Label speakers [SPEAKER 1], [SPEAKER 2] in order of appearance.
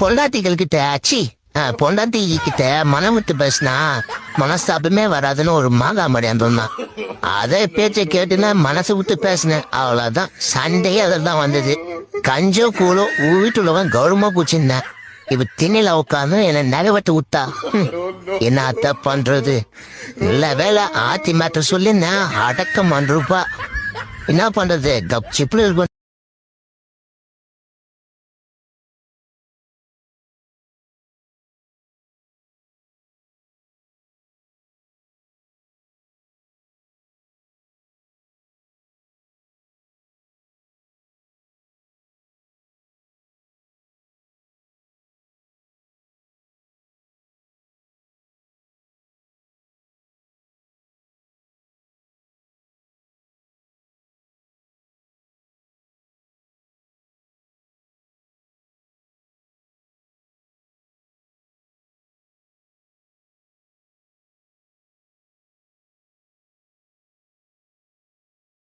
[SPEAKER 1] பொண்டாட்டிகள் கிட்ட ஆச்சி பொண்டாட்டி கிட்ட மனம் விட்டு பேசினா மனஸ்தாபமே வராதுன்னு ஒரு மாகாமடியான் சொன்னான் அதே பேச்சை கேட்டுன்னா மனசு விட்டு பேசினேன். அவ்வளவுதான். சண்டையே அதில் தான் வந்தது. கஞ்சோ கூலோ வீட்டுள்ளவன் கௌரவமா பூச்சிருந்தேன் இப்போ திண்ணில உட்காந்து என்ன நகவட்டு விட்டா என்ன அத்தை பண்றது? நல்ல வேலை ஆத்தி மாத்த சொல்லி நான் அடக்கம் பண்றப்பா. என்ன பண்றது? கப் சிப்பில் இருக்கும்.